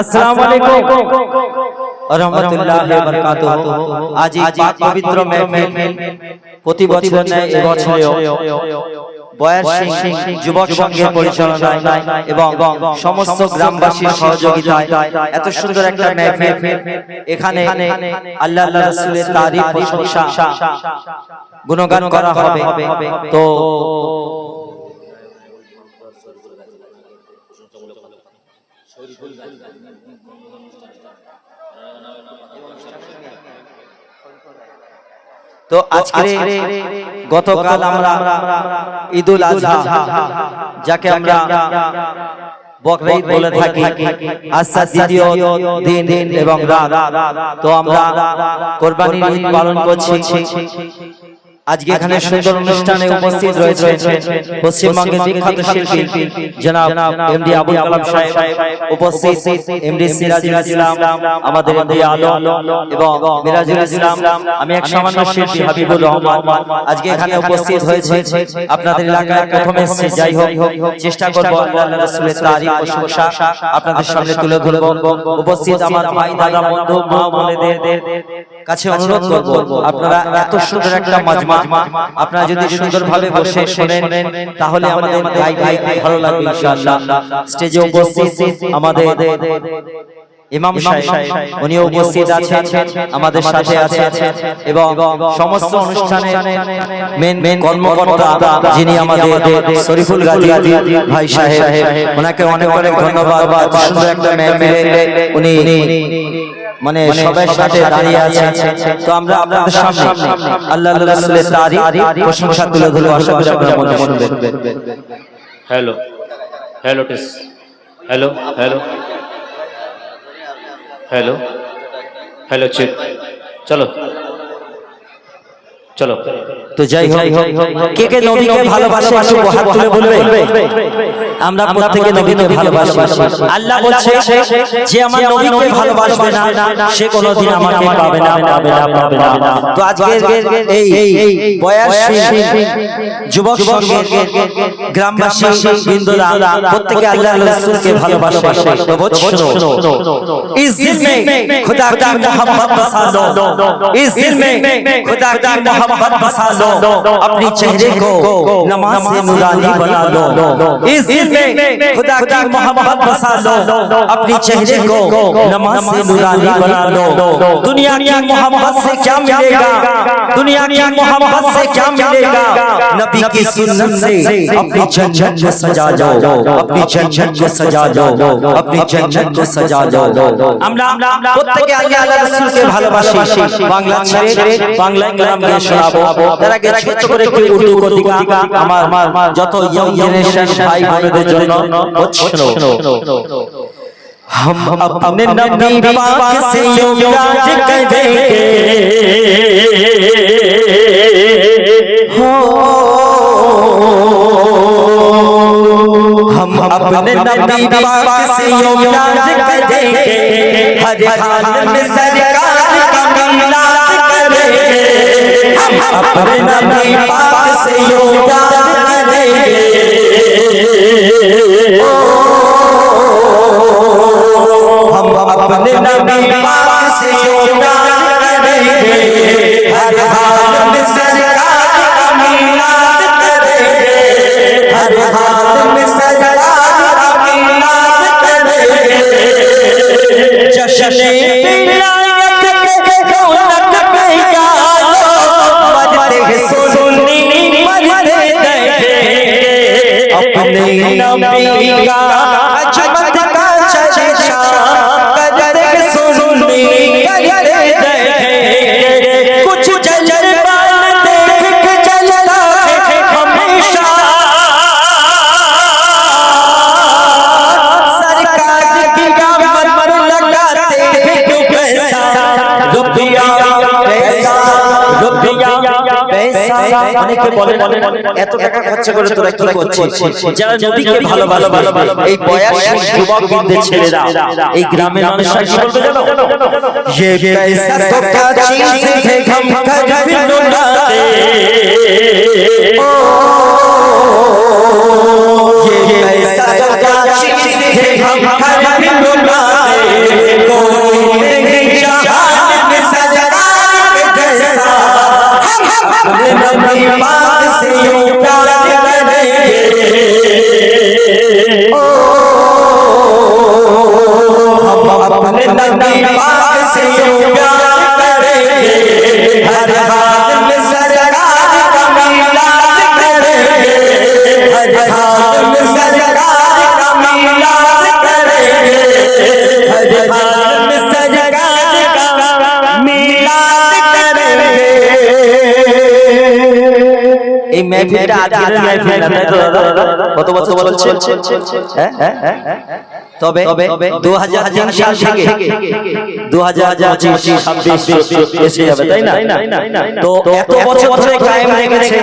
আসসালামু আলাইকুম। ওয়া ওয়া বারাকাতুহু। আজ এই পাক পবিত্র মেহফিল প্রতি বছর ন্যায় এবছরেও বয়ার সিং যুবক সংঘের পরিচালনায় এবং সমস্ত গ্রামবাসীর সহযোগিতায় এত সুন্দর একটা মেহফিল এখানে আল্লাহ আল্লাহ রাসূলের তারিফ প্রশংসা গুণগান করা হবে। তো তো আজকে গতকাল আমরা ঈদুল আজহা, যাকে আমরা বকরঈদ বলে থাকি আচ্ছা দ্বিতীয় দিন এবং রাত। তো আমরা কোরবানির ঈদ পালন করছি। আজকে এখানে সুন্দর অনুষ্ঠানে উপস্থিত রয়েছে পশ্চিমবঙ্গের বিখ্যাত শিল্পী জনাব এমডি আবুল কালাম সাহেব উপস্থিত এমডি সিরাজুল ইসলাম আমাদের এমডি আলম এবং মিরাজুল ইসলাম আমি এক সামান্য শিল্পী হাবিবুর রহমান। আজকে এখানে উপস্থিত হয়েছে আপনাদের এলাকায় প্রথমে এসেছি যাই হোক চেষ্টা করব আল্লাহ রাসূলের তারিফ প্রশংসা আপনাদের সামনে তুলে ধরব। উপস্থিত আমার ভাই দাদা বন্ধু মা বোনেদের। কাছে অনুরোধ করব আপনারা এত সুন্দর একটা মাজমা আপনারা যদি সুন্দরভাবে বসে শোনেন তাহলে আমাদের গাই গাই ভালো লাগবে ইনশাআল্লাহ। স্টেজে উপস্থিত আমাদের ইমাম সাহেব উনি উপস্থিত আছেন আমাদের সাথে আছেন এবং সমস্ত অনুষ্ঠানে মেন মেন কর্মকর্তা যিনি আমাদের শরীফুল গাজী ভাই সাহেব ওনাকে অনেক অনেক ধন্যবাদ সুন্দর একটা মেহফিলে উনি মানে, মানে সবাই সাথে দাঁড়িয়ে আছে। তো আমরা আপনাদের সামনে আল্লাহ রাসূলের তারিখ প্রশংসা তুলে ধরে আশা করি আপনারা মনে করবেন hello hello test. Hello hello. Hello hello check চলো। চলো। তো যাই হোক কে কে নবীকে ভালোবাসে একটু হাত তুলে বলবে আমরা প্রত্যেকে নবীকে ভালোবাসি আল্লাহ বলছে যে আমার নবীকে ভালোবাসবে না সে কোনোদিন আমাকে পাবে না পাবে না পাবে না তো আজকে এই বয়সী যুবক সঙ্গের গ্রামবাসী বিন্দুরা প্রত্যেকে আল্লাহ রাসূলকে ভালোবাসে তো বলছো इस दिल में खुदा की मोहब्बत बसा लो इस दिल में खुदा की मोहब्बत बसा लो अपनी चेहरे को नमाज से नूरानी बना लो इस दिल में खुदा की मोहब्बत बसा लो अपनी चेहरे को नमाज से नूरानी बना लो दुनिया की मोहब्बत से क्या मिलेगा दुनिया की मोहब्बत से क्या मिलेगा नबी की सुन्नत से अपनी जन्नत को सजा जाओ अपनी जन्नत को सजा जाओ अपनी जन्नत को सजा जाओ আমরা প্রত্যেকে আল্লাহ আল্লাহ রাসূলকে ভালোবাসি বাংলা ছেড়ে বাংলায় কালাম দিয়ে শোনাবো তার আগে ছোট্ট করে একটু উর্দু কবিতা আমার যত ইয়ং জেনারেশন ভাই বোনেদের জন্য হচ্ছিল हम अपने नबी पाक से यूं राज करेंगे हो हम अपने नबी पाक से यूं राज करेंगे हर हाल में सरकार अपने नबी पाक से यूं राज करेंगे अपने नबी का অনেকে বলে এত টাকা খরচা করে তোরা কি করছিস যারা নবীকে ভালোবাসে এই বয়সী যুবকদের ছেলেরা এই গ্রামের মানুষরা কি বলতে জানো ये पैसा तो क्या चीज है हम कर भी लुटाते ये पैसा तो क्या चीज है हम कर भी लुटाते Bye. Bye. Bye. এই মেহফিলটা আজকের মেহফিল না তাই তো দাদা? কত বছর বলছে হ্যাঁ? তবে দু হাজার তিন সাল থেকে দু হাজার পঁচিশ ছাব্বিশ এসে যাবে তাই না? তো এত বছর ধরে কায়েম রেখেছে